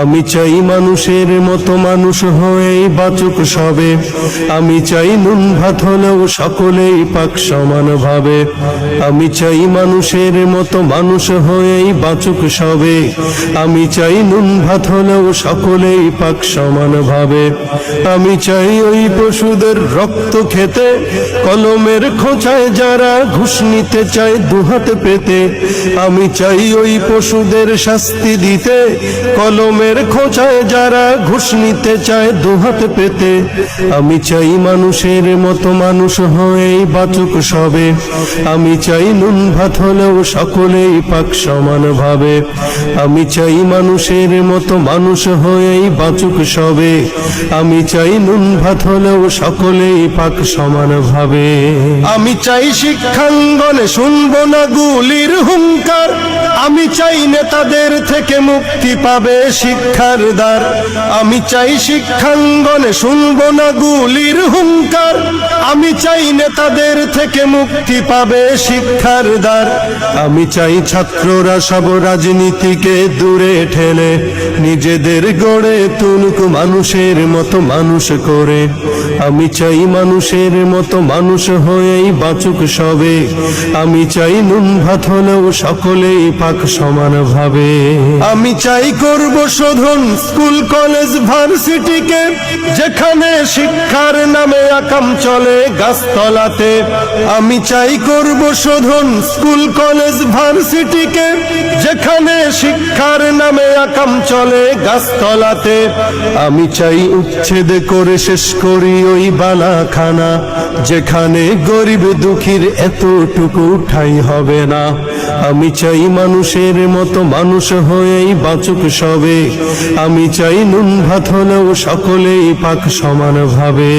আমি চাই মানুষের মতো মানুষ হয়েই বাচুক সবে। আমি চাই নুন ভাত হলেও সকলেই পাক সমান ভাবে। আমি চাই মানুষের মতো মানুষ হয়েই বাচুক সবে। আমি চাই নুন ভাত হলেও সকলেই পাক সমান ভাবে। আমি চাই ওই পশুদের রক্ত খেতে, কলমের খোঁচায় যারা ঘুষ নিতে চায় দুহাতে পেতে। আমি চাই ওই পশুদের শাস্তি দিতে কলমের খোঁচায় যারা ঘুষ নিতে চায় দুহাত পেতে, আমি চাই মানুষের মতো মানুষ হয়েই বাচুক সবে। আমি চাই নুন ভাত হলেও সকলেই পাক সমান ভাবে। আমি চাই মানুষের মতো মানুষ হয়েই বাচুক সবে। আমি চাই নুন ভাত হলেও সকলেই পাক সমান ভাবে। আমি চাই শিক্ষাঙ্গনে শুনব না গুলির হুঙ্কার আমি চাই নেতাদের থেকে মুক্তি পাবে শিক্ষার দ্বার। আমি চাই শিক্ষাঙ্গনে শুনব না গুলির হুঙ্কার। আমি চাই নেতাদের থেকে মুক্তি পাবে শিক্ষার দ্বার। আমি চাই ছাত্ররা সব রাজনীতিকে দূরে ঠেলে, নিজেদের গড়ে তুলুক মানুষের মতো মানুষ করে। আমি চাই মানুষের মতো মানুষ হয়েই বাঁচুক সবে। আমি চাই নুন ভাত হলেও সকলেই পাক সমান ভাবে আমি চাই করব শোধন স্কুল, কলেজ, ভার্সিটিকে, যেখানে শিক্ষার নামে আকাম চলে। গাছতলাতে, আমি চাই করব শোধন স্কুল, কলেজ, ভার্সিটিকে, যেখানে শিক্ষার নামে আকাম চলে গাছতলাতে। আমি চাই উচ্ছেদ করে শেষ করি ওই বালাখানা, যেখানে গরিব দুঃখীর এতটুকু ঠাই হবে না। আমি চাই মানুষের মতো মানুষ হয়েই বাঁচুক সবে। আমি চাই নুন, ভাত হলেও সকলেই পাক সমান ভাবে